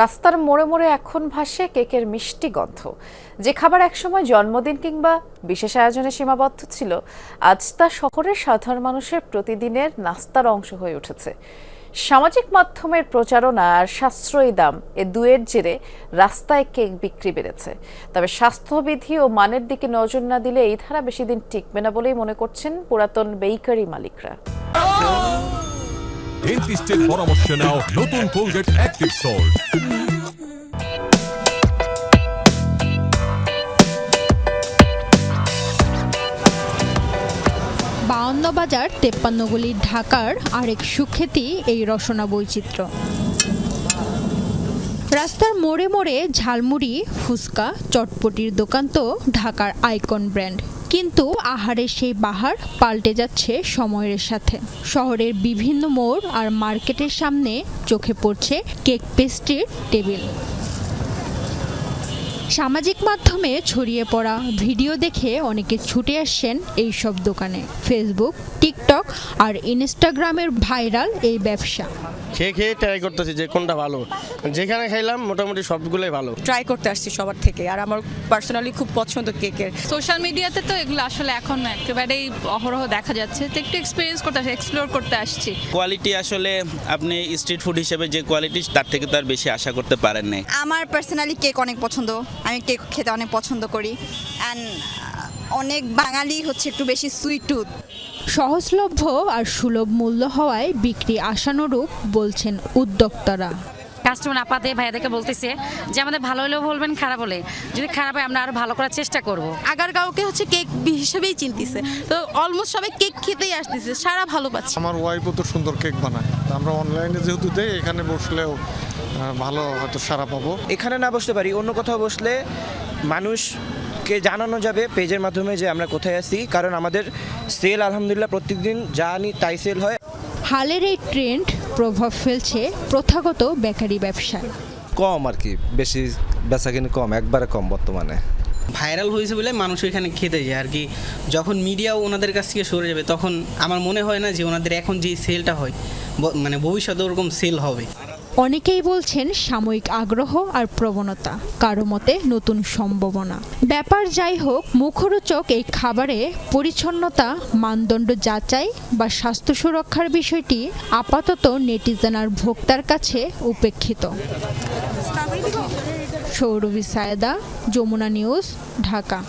রাস্তার মোড়ে মোড়ে এখন ভাসে কেকের মিষ্টি গন্ধ। যে খাবার একসময় জন্মদিন কিংবা বিশেষ আয়োজনে সীমাবদ্ধ ছিল, আজ তা শহরের সাধারণ মানুষের প্রতিদিনের নাস্তার অংশ হয়ে উঠেছে। সামাজিক মাধ্যমের প্রচারণা আর সাশ্রয়ী দাম এ দুয়ের জেরে রাস্তায় কেক বিক্রি বেড়েছে। তবে স্বাস্থ্যবিধি ও মানের দিকে নজর না দিলে এই ধারা বেশি দিন টিকবে না বলেই মনে করছেন পুরাতন বেইকারি মালিকরা। ডেন্টিস্টের পরামর্শ নাও নতুন কোলগেট অ্যাক্টিভ সল্ট বাউন্ন বাজার তেপ্পান্নগুলি ঢাকার আরেক সুখ্যাতি এই রসনা বৈচিত্র্য। রাস্তার মোড়ে মোড়ে ঝালমুড়ি, ফুচকা, চটপটির দোকান তো ঢাকার আইকন ব্র্যান্ড। কিন্তু আহারের সেই বাহার পাল্টে যাচ্ছে সময়ের সাথে। শহরের বিভিন্ন মোড় আর মার্কেটের সামনে চোখে পড়ছে কেক পেস্ট্রির টেবিল। সামাজিক মাধ্যমে ছড়িয়ে পড়া ভিডিও দেখে অনেকে ছুটে আসছেন এই সব দোকানে। ফেসবুক, টিকটক আর ইনস্টাগ্রামের ভাইরাল এই ব্যবসা। খেয়ে খেয়ে ট্রাই করতেছি যে কোনটা ভালো। যেখানে খাইলাম মোটামুটি সবগুলোই ভালো। ট্রাই করতে আসছি সবার থেকে আর আমার পার্সোনালি খুব পছন্দ কেকের। সোশ্যাল মিডিয়াতে তো এগুলো আসলে এখন একেবারেই অহরহ দেখা যাচ্ছে। তো একটু এক্সপিরিয়েন্স করতে আসছি এক্সপ্লোর করতে আসছি। কোয়ালিটি আসলে আপনি স্ট্রিট ফুড হিসেবে যে কোয়ালিটি তার থেকে তো আর বেশি আশা করতে পারেন নাই। আমার পার্সোনালি কেক অনেক পছন্দ। আমি কেক খেতে অনেক পছন্দ করি। অ্যান্ড অনেক বাঙালি হচ্ছে একটু বেশি সুইট টুথ সহজলভ্য আর সুলভ মূল্য হওয়ায় বিক্রি আশানুরূপ বলছেন উদ্যোক্তারা। কাস্টমার আপাতে ভাইয়াদেরকে বলতেছে যে আমাদের ভালো হলেও বলবেন খারাপ হলে। যদি খারাপ হয় আমরা আরও ভালো করার চেষ্টা করব। আগারগাঁওকে হচ্ছে কেক হিসেবেই চিনতেছে। তো অলমোস্ট সবাই কেক খেতেই আসতেছে সারা ভালো পাচ্ছে। আমার ওয়াইফও তো সুন্দর কেক বানায়। তা আমরা অনলাইনে যেহেতু দেই এখানে বসলেও ভালো হয়তো সারা পাবো। এখানে না বসতে পারি অন্য কোথাও বসলে মানুষকে জানানো যাবে পেজের মাধ্যমে যে আমরা কোথায় আছি। কারণ আমাদের সেল আলহামদুলিল্লাহ প্রত্যেকদিন যা আনি তাই সেল হয়। হালের এই ট্রেন্ড প্রভাব ফেলছে প্রথাগত বেকারি ব্যবসায়। কম আর কি বেশি বেচা কিনে কম একবারে কম বর্তমানে। ভাইরাল হয়েছে বলে মানুষ এখানে খেতে যায় আর কি। যখন মিডিয়াও ওনাদের কাছ থেকে সরে যাবে তখন আমার মনে হয় না যে ওনাদের এখন যে সেলটা হয় ব- মানে ভবিষ্যতে ওরকম সেল হবে। অনেকেই বলছেন সাময়িক আগ্রহ আর প্রবণতা কারও মতে নতুন সম্ভাবনা। ব্যাপার যাই হোক, মুখরোচক এই খাবারে পরিচ্ছন্নতা, মানদণ্ড যাচাই বা স্বাস্থ্য সুরক্ষার বিষয়টি আপাতত নেটিজেন আর ভোক্তার কাছে উপেক্ষিত। সৌরভী সায়দা, যমুনা নিউজ, ঢাকা।